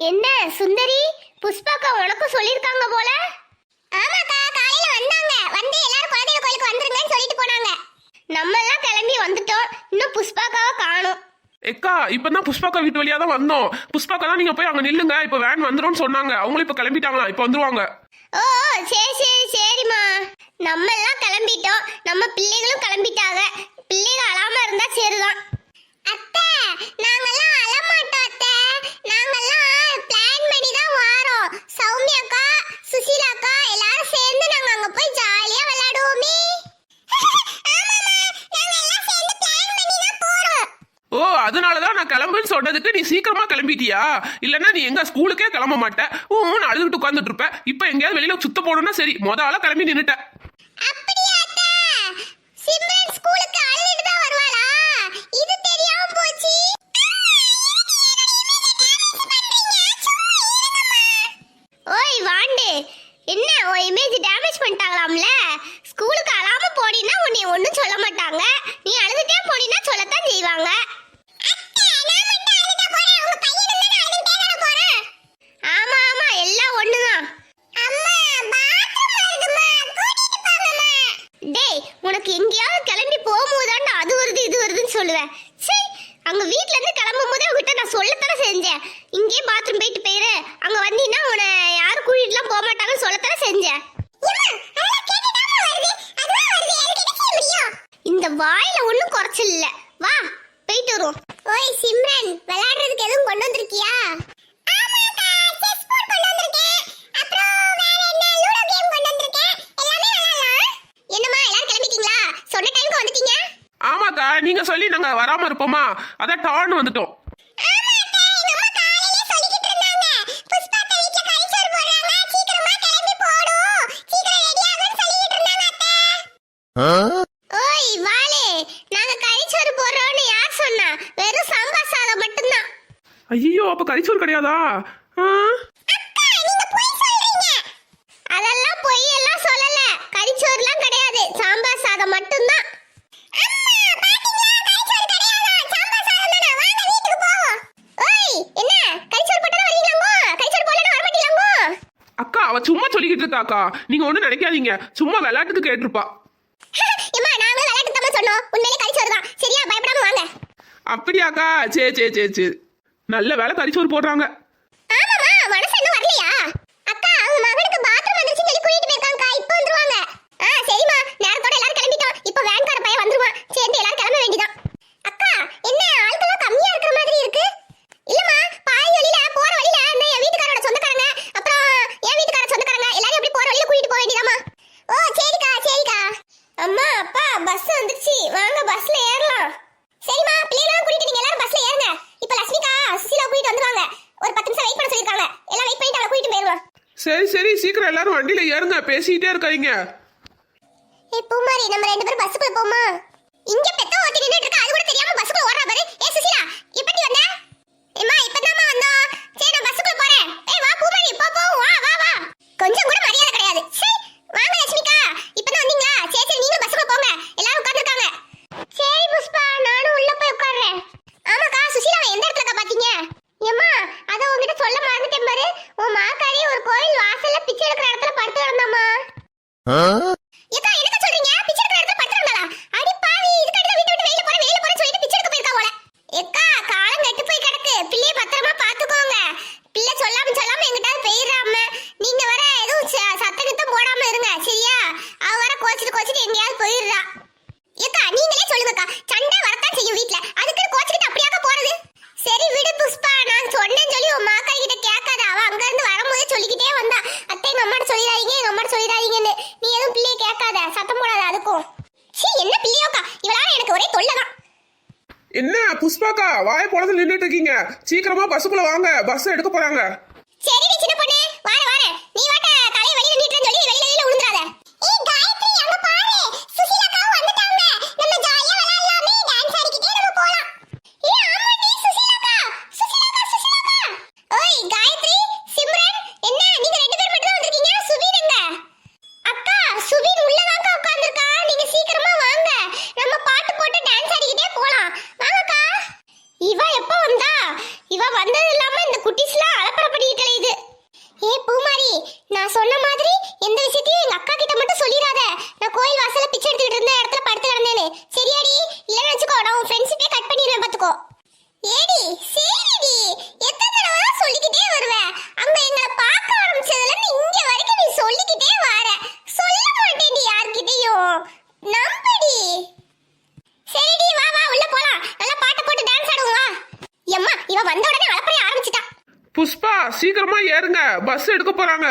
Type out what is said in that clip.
என்ன சுந்தரி? புஷ்பாக்கா உனக்கும் சொல்லியிருக்காங்க போல? ஆமாக்கா காலையில வந்தாங்க. வந்து எல்லாரும் குலதெய்வ கோயிலுக்கு வந்துருங்கன்னு சொல்லிட்டு போனாங்க. நம்ம எல்லாம் கிளம்பி வந்துட்டோம். இன்னும் புஷ்பாக்காவை காணும். எக்கா இப்பதான் புஷ்பாக்கா வீட்டு வழியா தான் வந்தோம். புஷ்பாக்கா தான் நீங்க போய் அங்க நில்லுங்க. இப்ப வேன் வந்துரும்னு சொன்னாங்க. அவங்களும் இப்ப கிளம்பிட்டாங்களா? இப்ப வந்துருவாங்க. ஓ சரி சரி சரிம்மா. நம்ம எல்லாம் கிளம்பிட்டோம். நம்ம பிள்ளைகளும் கிளம்பிட்டாங்க. பிள்ளைகள் அழாம இருந்தா சரிதான். அத்தை நாங்கெல்லாம் அழமாட்டோம் அத்தை நாங்கெல்லாம் பிளான் பண்ணி தான் வாரோம் சௌமியாக்கா சுசீலாக்கா எல்லாரும் சேர்ந்து நாங்க அங்க போய் ஜாலியா விளையாடுவோமே ஓ அதனாலதான் நான் கிளம்புன்னு சொன்னதுக்கு நீ சீக்கிரமா கிளம்பிட்டியா? இல்லைன்னா நீ எங்க ஸ்கூலுக்கே கிளம்ப மாட்ட. ஊன்னு அழுதுகிட்டு உட்காந்துட்டு இருப்ப. இப்ப எங்கேயாவது வெளியில சுத்த போடணும்னா சரி. மொத ஆளா கிளம்பி நின்னுட்ட. ஓய் வாண்டு. என்ன உன் இமேஜ் டேமேஜ் பண்ணிட்டாங்களாம்ல? ஸ்கூலுக்கு அழாம போனீங்கன்னா உன்னை ஒன்றும் சொல்ல மாட்டாங்க. டேய் உனக்கு எங்கேயாவது கிளம்பி போகும்போதாண்டா அது வருது இது வருதுன்னு சொல்லுவேன். சரி அங்க வீட்ல இருந்து கிளம்பும் போதே உங்ககிட்ட நான் சொல்லத்தானே செஞ்சேன். இங்கேயே பாத்ரூம் போயிட்டு போயிரு. அங்க வந்தீங்கன்னா உன்னை யாரும் கூட்டிட்டுலாம் போக மாட்டாங்கன்னு சொல்லத்தானே செஞ்சேன். ஆமாக்கா நீங்க சொல்லி நாங்க வராம இருப்போமா? அதான் டான்னு வந்துட்டோம். ஓய் வாளே நாங்க கறிச்சோறு போடுறோம்னு யார் சொன்னா? வெறும் சாம்பார் சாதம் மட்டும்தான். ஐயோ அப்ப கறிச்சோறு கிடையாதா? அதெல்லாம் பொய் எல்லாம் சொல்லல. கறிச்சோறுலாம் கிடையாது. சாம்பார் சாதம் மட்டும்தான். சும்மா சொல்லிக்கிட்டு இருக்காக்கா. நீங்க ஒண்ணும் நினைக்காதீங்க. சும்மா விளையாட்டுக்கு கேட்டிருப்பா. ஏம்மா நாங்க விளையாட்டு தான் சொன்னோம். உண்மையிலே தான். சரியா? பயப்படாம வாங்க. அப்படியாக்கா. சரி சரி சரி சரி நல்ல வேலை கறிச்சோறு போடுறாங்க. பஸ் வந்துருச்சு. வாங்க பஸ்ல ஏறலாம். சரிம்மா பிள்ளைகளும் கூட்டிட்டு நீங்க எல்லாரும் பஸ்ல ஏறுங்க. இப்போ லட்சுமிகா சுசிலா கூட்டிட்டு வந்துருவாங்க. ஒரு பத்து நிமிஷம் வெயிட் பண்ண சொல்லிருக்காங்க எல்லாம் வெயிட் பண்ணிட்டு அவளை கூட்டிட்டு போயிருவோம் சரி சரி சீக்கிரம் எல்லாரும் வண்டியில ஏறுங்க. பேசிக்கிட்டே இருக்காதீங்க. ஏய் பூமாரி நம்ம ரெண்டு பேரும் பஸ்ஸுக்குள்ள போமா இங்க பெத்த ஓட்டி நின்னுட்டு இருக்க. அது கூட தெரியாம பஸ்ஸுக்குள்ள ஓடுறா பாரு. ஏ சுசிலா Huh? சீ என்ன பிள்ளையோக்கா? இவளால எனக்கு ஒரே தொல்லைதான். என்ன புஷ்பாக்கா வாய பொழுது நின்றுட்டு இருக்கீங்க. சீக்கிரமா பஸ்ஸுக்குள்ள வாங்க. பஸ் எடுக்க போறாங்க. சரி சின்ன பொண்ணு. வார வார. வந்த உடனே அலப்பறைய ஆரம்பிச்சிட்டா. புஷ்பா சீக்கிரமா ஏறுங்க. பஸ் எடுக்க போறாங்க.